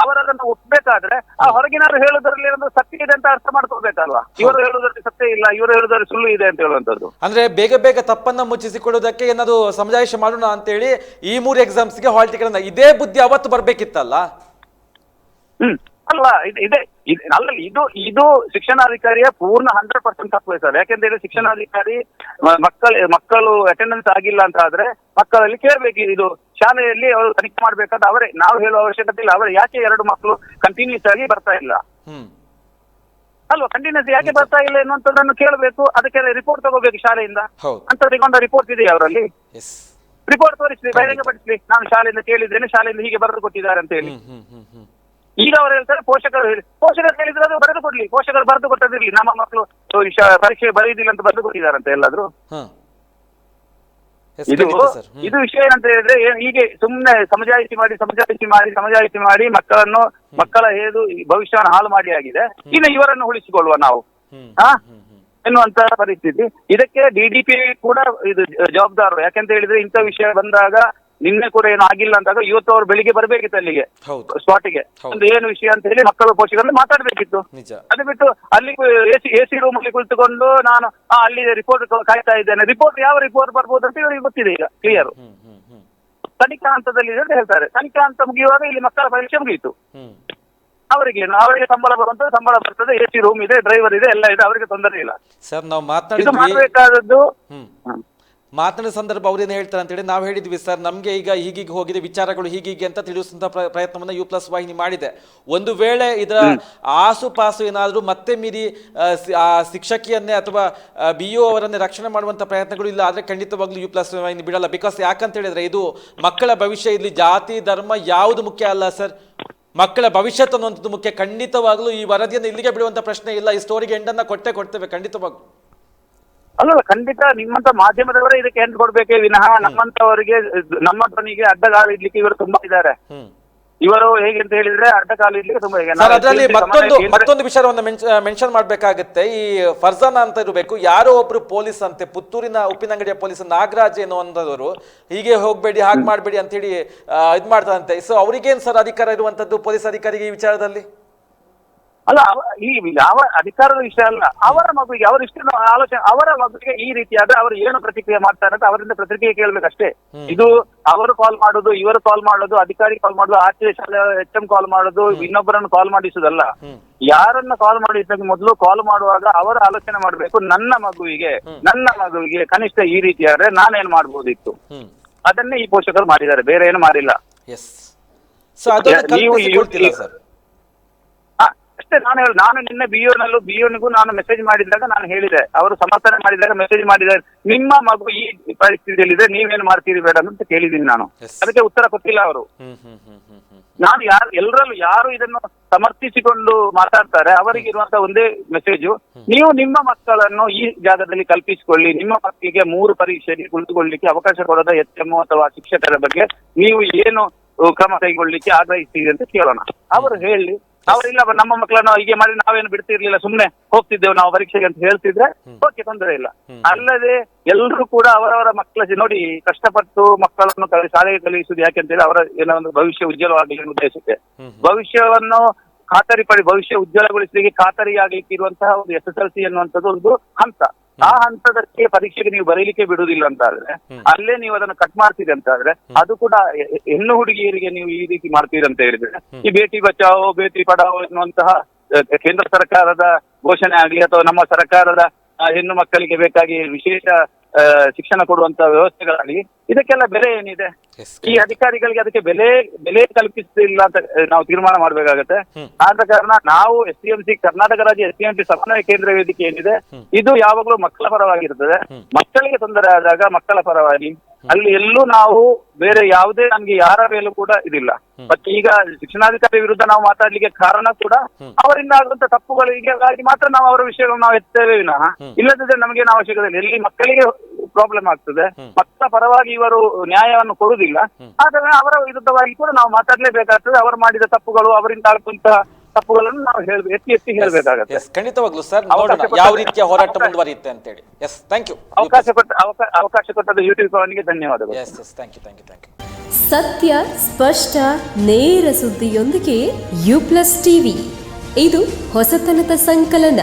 ಅವರು ಒಪ್ಬೇಕಾದ್ರೆ ಆ ಹೊರಗಿನವರು ಹೇಳುದ್ರಲ್ಲಿ ಏನಾದ್ರು ಸತ್ಯ ಇದೆ ಅಂತ ಅರ್ಥ ಮಾಡ್ಕೋಬೇಕಲ್ವಾ ಇವರು ಹೇಳುದ್ರಲ್ಲಿ ಸತ್ಯ ಇಲ್ಲ ಇವರು ಹೇಳುದ್ರಲ್ಲಿ ಸುಳ್ಳು ಇದೆ ಅಂತ ಹೇಳುವಂತದ್ದು ಅಂದ್ರೆ ಬೇಗ ಬೇಗ ತಪ್ಪನ್ನ ಮುಚ್ಚಿಸಿಕೊಳ್ಳೋದಕ್ಕೆ ಏನಾದ್ರು ಸಮಜಾಯಿಷ ಮಾಡೋಣ ಅಂತ ಹೇಳಿ ಈ ಮೂರು ಎಕ್ಸಾಮ್ಸ್ಗೆ ಹಾಲ್ ಟಿಕೆಟ್ ಇದೇ ಬುದ್ಧಿ ಅವತ್ತು ಬರ್ಬೇಕಿತ್ತಲ್ಲ? ಹ್ಮ್. ಅಲ್ಲ ಇದು ಅಲ್ಲ ಇದು ಇದು ಶಿಕ್ಷಣಾಧಿಕಾರಿಯ ಪೂರ್ಣ ಹಂಡ್ರೆಡ್ ಪರ್ಸೆಂಟ್ ತಪ್ಪು ಸರ್. ಯಾಕೆಂದ್ರೆ ಹೇಳಿ ಶಿಕ್ಷಣಾಧಿಕಾರಿ ಮಕ್ಕಳು ಮಕ್ಕಳ ಅಟೆಂಡೆನ್ಸ್ ಆಗಿಲ್ಲ ಅಂತ ಆದ್ರೆ ಮಕ್ಕಳಲ್ಲಿ ಕೇಳಬೇಕು ಇದು. ಶಾಲೆಯಲ್ಲಿ ಅವರು ತನಿಖೆ ಮಾಡ್ಬೇಕಾದ ಅವರೇ. ನಾವು ಹೇಳುವ ಅವಶ್ಯಕತೆ ಇಲ್ಲ. ಅವರೇ ಯಾಕೆ ಎರಡು ಮಕ್ಕಳು ಕಂಟಿನ್ಯೂಸ್ ಆಗಿ ಬರ್ತಾ ಇಲ್ಲ? ಅಲ್ವಾ? ಕಂಟಿನ್ಯೂಸ್ ಯಾಕೆ ಬರ್ತಾ ಇಲ್ಲ ಎನ್ನುವಂಥದ್ದನ್ನು ಕೇಳಬೇಕು. ಅದಕ್ಕೆ ರಿಪೋರ್ಟ್ ತಗೋಬೇಕು ಶಾಲೆಯಿಂದ. ಅಂತ ತಗೊಂಡ ರಿಪೋರ್ಟ್ ಇದೆ ಅವರಲ್ಲಿ? ರಿಪೋರ್ಟ್ ತೋರಿಸ್ಲಿ ಬಹಿರಂಗಪಡಿಸ್ಲಿ. ನಾನು ಶಾಲೆಯಿಂದ ಕೇಳಿದ್ದೇನೆ. ಶಾಲೆಯಿಂದ ಹೀಗೆ ಬರೆದು ಕೊಟ್ಟಿದ್ದಾರೆ ಅಂತ ಹೇಳಿ. ಈಗ ಅವ್ರು ಹೇಳ್ತಾರೆ ಪೋಷಕರು ಹೇಳಿ ಪೋಷಕರು ಹೇಳಿದ್ರೆ ಅದು ಬರೆದು ಕೊಡ್ಲಿ ಪೋಷಕರು ಬರೆದು ಕೊಟ್ಟದಿರ್ಲಿ ನಮ್ಮ ಮಕ್ಕಳು ಪರೀಕ್ಷೆ ಬರೆಯುದಿಲ್ಲ ಅಂತ ಬರೆದು ಕೊಟ್ಟಿದಾರಂತೆ ಎಲ್ಲಾದ್ರು. ಇದು ಇದು ವಿಷಯ ಏನಂತ ಹೇಳಿದ್ರೆ ಹೀಗೆ ಸುಮ್ಮನೆ ಸಮಜಾಯಿಷಿ ಮಾಡಿ ಸಮಜಾಯಿಷಿ ಮಾಡಿ ಸಮಜಾಯಿಷಿ ಮಾಡಿ ಮಕ್ಕಳನ್ನು ಮಕ್ಕಳ ಹೇದು ಭವಿಷ್ಯವನ್ನು ಹಾಳು ಮಾಡಿ ಆಗಿದೆ. ಇನ್ನು ಇವರನ್ನು ಉಳಿಸಿಕೊಳ್ಳುವ ನಾವು. ಹಾ? ಎನ್ನುವಂತ ಪರಿಸ್ಥಿತಿ. ಇದಕ್ಕೆ ಡಿಡಿಪಿ ಕೂಡ ಇದು ಜವಾಬ್ದಾರರು. ಯಾಕೆಂತ ಹೇಳಿದ್ರೆ ಇಂಥ ವಿಷಯ ಬಂದಾಗ ನಿನ್ನೆ ಕೂಡ ಏನು ಆಗಿಲ್ಲ ಅಂದಾಗ ಇವತ್ತು ಅವ್ರು ಬೆಳಿಗ್ಗೆ ಬರಬೇಕಿತ್ತು ಅಲ್ಲಿಗೆ. ಹೌದು. ಸ್ಪಾಟಿಗೆ ಅಂದ್ರೆ ಒಂದು ಏನು ವಿಷಯ ಅಂತ ಹೇಳಿ ಮಕ್ಕಳ ಪೋಷಕರನ್ನು ಮಾತಾಡ್ಬೇಕಿತ್ತು. ನಿಜ. ಅದು ಬಿಟ್ಟು ಅಲ್ಲಿ ಎಸಿ ಎಸಿ ರೂಮ್ ಅಲ್ಲಿ ಕುಳಿತುಕೊಂಡು ನಾನು ಆ, ಅಲ್ಲಿ ರಿಪೋರ್ಟ್ ಕಾಯ್ತಾ ಇದ್ದೇನೆ. ರಿಪೋರ್ಟ್ ಯಾವ ರಿಪೋರ್ಟ್ ಬರ್ಬೋದು ಅಂತ ಇವರಿಗೆ ಗೊತ್ತಿದೆ ಈಗ ಕ್ಲಿಯರ್ ಹ್ಮ್ ಹ್ಮ್ ಹ್ಮ್. ತನಿಖಾ ಹಂತದಲ್ಲಿ ಇದೆ ಅಂತ ಹೇಳ್ತಾರೆ. ತನಿಖಾ ಹಂತ ಮುಗಿಯುವಾಗ ಇಲ್ಲಿ ಮಕ್ಕಳ ಪರೀಕ್ಷೆ ಮುಗಿಯಿತು ಹ್ಮ್. ಅವರಿಗೆ? ಅವರಿಗೆ ಸಂಬಳ ಬರುವಂತ ಸಂಬಳ ಬರ್ತದೆ. ಎಸಿ ರೂಮ್ ಇದೆ ಡ್ರೈವರ್ ಇದೆ ಎಲ್ಲ ಇದೆ. ಅವರಿಗೆ ತೊಂದರೆ ಇಲ್ಲ. ಸರ್ ನಾವು ಇದು ಮಾತನಾಡಿದ್ವಿ. ಮಾಡಬೇಕಾದದ್ದು ಹ್ಮ್. ಮಾತನಾಡಿದ ಸಂದರ್ಭ ಅವ್ರೇನು ಹೇಳ್ತಾರೆ ಅಂತೇಳಿ ನಾವು ಹೇಳಿದ್ವಿ ಸರ್ ನಮಗೆ ಈಗ ಹೀಗೀಗೆ ಹೋಗಿದೆ ವಿಚಾರಗಳು ಹೀಗೀಗೆ ಅಂತ ತಿಳಿಸುವಂಥ ಪ್ರಯತ್ನವನ್ನು ಯು ಪ್ಲಸ್ ವಾಹಿನಿ ಮಾಡಿದೆ. ಒಂದು ವೇಳೆ ಇದರ ಆಸುಪಾಸು ಏನಾದರೂ ಮತ್ತೆ ಮೀರಿ ಶಿಕ್ಷಕಿಯನ್ನೇ ಅಥವಾ ಬಿ ಯು ಅವರನ್ನೇ ರಕ್ಷಣೆ ಮಾಡುವಂತ ಪ್ರಯತ್ನಗಳು ಇಲ್ಲ ಆದರೆ ಖಂಡಿತವಾಗ್ಲೂ ಯು ಪ್ಲಸ್ ವಾಹಿನಿ ಬಿಡಲ್ಲ. ಬಿಕಾಸ್ ಯಾಕಂತ ಹೇಳಿದ್ರೆ ಇದು ಮಕ್ಕಳ ಭವಿಷ್ಯ ಇಲ್ಲಿ ಜಾತಿ ಧರ್ಮ ಯಾವುದು ಮುಖ್ಯ ಅಲ್ಲ ಸರ್. ಮಕ್ಕಳ ಭವಿಷ್ಯತ್ ಅನ್ನುವಂಥದ್ದು ಮುಖ್ಯ. ಖಂಡಿತವಾಗ್ಲೂ ಈ ವರದಿಯನ್ನು ಇಲ್ಲಿಗೆ ಬಿಡುವಂತ ಪ್ರಶ್ನೆ ಇಲ್ಲ. ಈ ಸ್ಟೋರಿಗೆ ಎಂಡನ್ನ ಕೊಟ್ಟೆ ಕೊಡ್ತೇವೆ ಖಂಡಿತವಾಗ್ಲೂ. ಅಲ್ಲಲ್ಲ ಖಂಡಿತ ನಿಮ್ಮಂತ ಮಾಧ್ಯಮದವರೇ ಇದಕ್ಕೆ ಎಂಟ್ ಕೊಡ್ಬೇಕೇ ವಿನಃ ನಮ್ಮಂತವರಿಗೆ ನಮ್ಮ ಧ್ವನಿಗೆ ಅಡ್ಡಗಾಲಿಡ್ಲಿಕ್ಕೆ ಇವರು ತುಂಬಾ ಇದ್ದಾರೆ. ಇವರು ಹೇಗೆ ಅಂತ ಹೇಳಿದ್ರೆ ಅಡ್ಡಗಾಲಿಡ್ಲಿಕ್ಕೆ ತುಂಬಾ ಈಗ ಸರ್ ನಾವು ಅದರಲ್ಲಿ ಮತ್ತೊಂದು ಮತ್ತೊಂದು ವಿಷಯವನ್ನು ಮೆನ್ಷನ್ ಮಾಡಬೇಕಾಗುತ್ತೆ. ಈ ಫರ್ಜಾನ ಅಂತ ಇರಬೇಕು ಯಾರೋ ಒಬ್ರು ಪೊಲೀಸ್ ಅಂತೆ ಪುತ್ತೂರಿನ ಉಪ್ಪಿನಂಗಡಿಯ ಪೊಲೀಸ್ ನಾಗರಾಜ್ ಏನೋ ಅಂತದವರು ಹೀಗೆ ಹೋಗ್ಬೇಡಿ ಹಾಗೆ ಮಾಡಬೇಡಿ ಅಂತೇಳಿ ಇದು ಮಾಡ್ತಾರಂತೆ. ಸೊ ಅವ್ರಿಗೇನು ಸರ್ ಅಧಿಕಾರ ಇರುವಂತದ್ದು ಪೊಲೀಸ್ ಅಧಿಕಾರಿಗೆ ಈ ವಿಚಾರದಲ್ಲಿ? ಅಲ್ಲ ಈ ಯಾವ ಅಧಿಕಾರದ ವಿಷಯ ಅಲ್ಲ. ಅವರ ಮಗುವಿಗೆ ಅವರ ಇಷ್ಟ ಆಲೋಚನೆ ಅವರ ಮಗುವಿಗೆ ಈ ರೀತಿಯಾದ ಅವರು ಏನು ಪ್ರತಿಕ್ರಿಯೆ ಮಾಡ್ತಾರೆ ಅಂತ ಅವರಿಂದ ಪ್ರತಿಕ್ರಿಯೆ ಕೇಳ್ಬೇಕಷ್ಟೇ. ಇದು ಅವರು ಕಾಲ್ ಮಾಡೋದು ಇವರು ಕಾಲ್ ಮಾಡೋದು ಅಧಿಕಾರಿ ಕಾಲ್ ಮಾಡೋದು ಆರ್ಟಿಒ ಶಾಲೆ ಎಚ್ ಎಂ ಕಾಲ್ ಮಾಡೋದು ಇನ್ನೊಬ್ಬರನ್ನು ಕಾಲ್ ಮಾಡಿಸುದಲ್ಲ ಯಾರನ್ನ ಕಾಲ್ ಮಾಡಿದ್ದಕ್ಕೆ ಮೊದಲು ಕಾಲ್ ಮಾಡುವಾಗ ಅವರ ಆಲೋಚನೆ ಮಾಡಬೇಕು ನನ್ನ ಮಗುವಿಗೆ ನನ್ನ ಮಗುವಿಗೆ ಕನಿಷ್ಠ ಈ ರೀತಿಯಾದ್ರೆ ನಾನೇನ್ ಮಾಡ್ಬೋದಿತ್ತು? ಅದನ್ನೇ ಈ ಪೋಷಕರು ಮಾಡಿದ್ದಾರೆ ಬೇರೆ ಏನು ಮಾಡಿಲ್ಲ. ನೀವು ಈ- ಕಲ್ಪಿಸಿಕೊಳ್ತಿಲ್ಲ ಸರ್ ಆ, ಅಷ್ಟೇ ನಾನು ಹೇಳಿ ನಾನು ನಿನ್ನೆ ಬಿಒನಲ್ಲೂ ಬಿಒನಿಗೂ ನಾನು ಮೆಸೇಜ್ ಮಾಡಿದಾಗ ನಾನು ಹೇಳಿದೆ. ಅವರು ಸಮರ್ಥನೆ ಮಾಡಿದಾಗ ಮೆಸೇಜ್ ಮಾಡಿದ್ದಾರೆ. ನಿಮ್ಮ ಮಗು ಈ ಪರಿಸ್ಥಿತಿಯಲ್ಲಿದೆ ನೀವೇನ್ ಮಾಡ್ತೀರಿ ಬೇಡ ಅಂತ ಕೇಳಿದ್ದೀನಿ ನಾನು. ಅದಕ್ಕೆ ಉತ್ತರ ಕೊಟ್ಟಿಲ್ಲ ಅವರು. ನಾನು ಯಾರು ಎಲ್ಲರಲ್ಲೂ ಯಾರು ಇದನ್ನು ಸಮರ್ಥಿಸಿಕೊಂಡು ಮಾತಾಡ್ತಾರೆ ಅವರಿಗೆ ಇರುವಂತ ಒಂದೇ ಮೆಸೇಜು ನೀವು ನಿಮ್ಮ ಮಕ್ಕಳನ್ನು ಈ ಜಾಗದಲ್ಲಿ ಕಲ್ಪಿಸಿಕೊಳ್ಳಿ ನಿಮ್ಮ ಮಕ್ಕಳಿಗೆ ಮೂರು ಪರೀಕ್ಷೆಯಲ್ಲಿ ಕುಳಿತುಕೊಳ್ಳಿಕ್ಕೆ ಅವಕಾಶ ಕೊಡದ ಎಚ್ ಎಂ ಅಥವಾ ಶಿಕ್ಷಕರ ಬಗ್ಗೆ ನೀವು ಏನು ಕ್ರಮ ಕೈಗೊಳ್ಳಿಕ್ಕೆ ಆಗ್ರಹಿಸ್ತೀರಿ ಅಂತ ಕೇಳೋಣ. ಅವರು ಹೇಳಿ ಅವರಿಲ್ಲ ನಮ್ಮ ಮಕ್ಕಳನ್ನು ಹೀಗೆ ಮಾಡಿ ನಾವೇನು ಬಿಡ್ತಿರ್ಲಿಲ್ಲ ಸುಮ್ಮನೆ ಹೋಗ್ತಿದ್ದೇವೆ ನಾವು ಪರೀಕ್ಷೆಗೆ ಅಂತ ಹೇಳ್ತಿದ್ರೆ ಓಕೆ ತೊಂದರೆ ಇಲ್ಲ. ಅಲ್ಲದೆ ಎಲ್ಲರೂ ಕೂಡ ಅವರವರ ಮಕ್ಕಳ ನೋಡಿ ಕಷ್ಟಪಟ್ಟು ಮಕ್ಕಳನ್ನು ಶಾಲೆಗೆ ಕಲಿಸುವುದು ಹೇಳಿ ಅವರ ಏನೋ ಒಂದು ಭವಿಷ್ಯ ಉಜ್ವಲವಾಗಲಿ ಅನ್ನೋ ಉದ್ದೇಶಕ್ಕೆ. ಭವಿಷ್ಯವನ್ನು ಖಾತರಿ ಪಡಿ ಭವಿಷ್ಯ ಉಜ್ವಲಗೊಳಿಸಲಿಕ್ಕೆ ಖಾತರಿಯಾಗಲಿಕ್ಕೆ ಇರುವಂತಹ ಒಂದು ಎಸ್ ಎಸ್ ಎಲ್ ಸಿ ಅನ್ನುವಂಥದ್ದು ಒಂದು ಹಂತ. ಆ ಹಂತದಕ್ಕೆ ಪರೀಕ್ಷೆಗೆ ನೀವು ಬರೀಲಿಕ್ಕೆ ಬಿಡುವುದಿಲ್ಲ ಅಂತ ಆದ್ರೆ ಅಲ್ಲೇ ನೀವು ಅದನ್ನು ಕಟ್ ಮಾಡ್ತೀರಿ ಅಂತ ಆದ್ರೆ ಅದು ಕೂಡ ಹೆಣ್ಣು ಹುಡುಗಿಯರಿಗೆ ನೀವು ಈ ರೀತಿ ಮಾಡ್ತೀರಿ ಅಂತ ಹೇಳಿದ್ರೆ ಈ ಬೇಟಿ ಬಚಾವೋ ಬೇಟಿ ಪಡಾವೋ ಎನ್ನುವಂತಹ ಕೇಂದ್ರ ಸರ್ಕಾರದ ಘೋಷಣೆ ಆಗಲಿ ಅಥವಾ ನಮ್ಮ ಸರ್ಕಾರದ ಹೆಣ್ಣು ಮಕ್ಕಳಿಗೆ ಬೇಕಾಗಿ ವಿಶೇಷ ಶಿಕ್ಷಣ ಕೊಡುವಂತ ವ್ಯವಸ್ಥೆಗಳಲ್ಲಿ ಇದಕ್ಕೆಲ್ಲ ಬೆಲೆ ಏನಿದೆ? ಈ ಅಧಿಕಾರಿಗಳಿಗೆ ಅದಕ್ಕೆ ಬೆಲೆ ಬೆಲೆ ಕಲ್ಪಿಸಲಿಲ್ಲ ಅಂತ ನಾವು ತೀರ್ಮಾನ ಮಾಡ್ಬೇಕಾಗತ್ತೆ. ಆದ ಕಾರಣ ನಾವು S T M C Karnataka ರಾಜ್ಯ ಎಸ್ ಟಿ ಎಂ ಸಿ ಸಮನ್ವಯ ಕೇಂದ್ರ ವೇದಿಕೆ ಏನಿದೆ ಇದು ಯಾವಾಗಲೂ ಮಕ್ಕಳ ಪರವಾಗಿರ್ತದೆ. ಮಕ್ಕಳಿಗೆ ತೊಂದರೆ ಆದಾಗ ಮಕ್ಕಳ ಪರವಾಗಿ ಅಲ್ಲಿ ಎಲ್ಲೂ ನಾವು ಬೇರೆ ಯಾವುದೇ ನಮ್ಗೆ ಯಾರ ಮೇಲೂ ಕೂಡ ಇದಿಲ್ಲ. ಮತ್ತೆ ಈಗ ಶಿಕ್ಷಣಾಧಿಕಾರಿ ವಿರುದ್ಧ ನಾವು ಮಾತಾಡ್ಲಿಕ್ಕೆ ಕಾರಣ ಕೂಡ ಅವರಿಂದ ಆಗುವಂತ ತಪ್ಪುಗಳು ಆಗಿ ಮಾತ್ರ ನಾವು ಅವರ ವಿಷಯಗಳನ್ನು ನಾವು ಎತ್ತೇವೆ ವಿನಃ. ಇಲ್ಲದಿದ್ರೆ ನಮಗೇನು ಅವಶ್ಯಕತೆ ಇಲ್ಲ ಎಲ್ಲಿ ಮಕ್ಕಳಿಗೆ ಪ್ರಾಬ್ಲಮ್ ಆಗ್ತದೆ. ಮಕ್ಕಳ ಪರವಾಗಿ ಇವರು ನ್ಯಾಯವನ್ನು ಕೊಡುವುದಿಲ್ಲ. ಆದರೆ ಅವರ ವಿರುದ್ಧವಾಗಿ ಕೂಡ ನಾವು ಮಾತಾಡ್ಲೇಬೇಕಾಗ್ತದೆ. ಅವರು ಮಾಡಿದ ತಪ್ಪುಗಳು ಅವರಿಂದ ಆಗುವಂತಹ ತಪ್ಪುಗಳನ್ನು ನಾವು ಹೇಳಬೇಕು ಎತ್ತಿ ಎತ್ತಿ ಹೇಳಬೇಕಾಗುತ್ತೆ. ಎಸ್ ಖಂಡಿತವಾಗ್ಲು ಸರ್ ನೋಡೋಣ ಯಾವ ರೀತಿಯ ಹೋರಾಟ ಮುಂದುವರಿಯುತ್ತೆ ಅಂತೇಳಿ. ಎಸ್ ಥ್ಯಾಂಕ್ ಯು ಅವಕಾಶ ಕೊಟ್ಟ ಅವಕಾಶ ಅವಕಾಶ ಕೊಟ್ಟದ ಯೂಟ್ಯೂಬ್ ಅವನಿಗೆ ಧನ್ಯವಾದಗಳು. Yes yes thank you thank you thank you ಸತ್ಯ ಸ್ಪಷ್ಟ ನೇರ ಸುದ್ದಿಯೊಂದಿಗೆ ಯು ಪ್ಲಸ್ ಟಿವಿ ಇದು ಹೊಸತನದ ಸಂಕಲನ.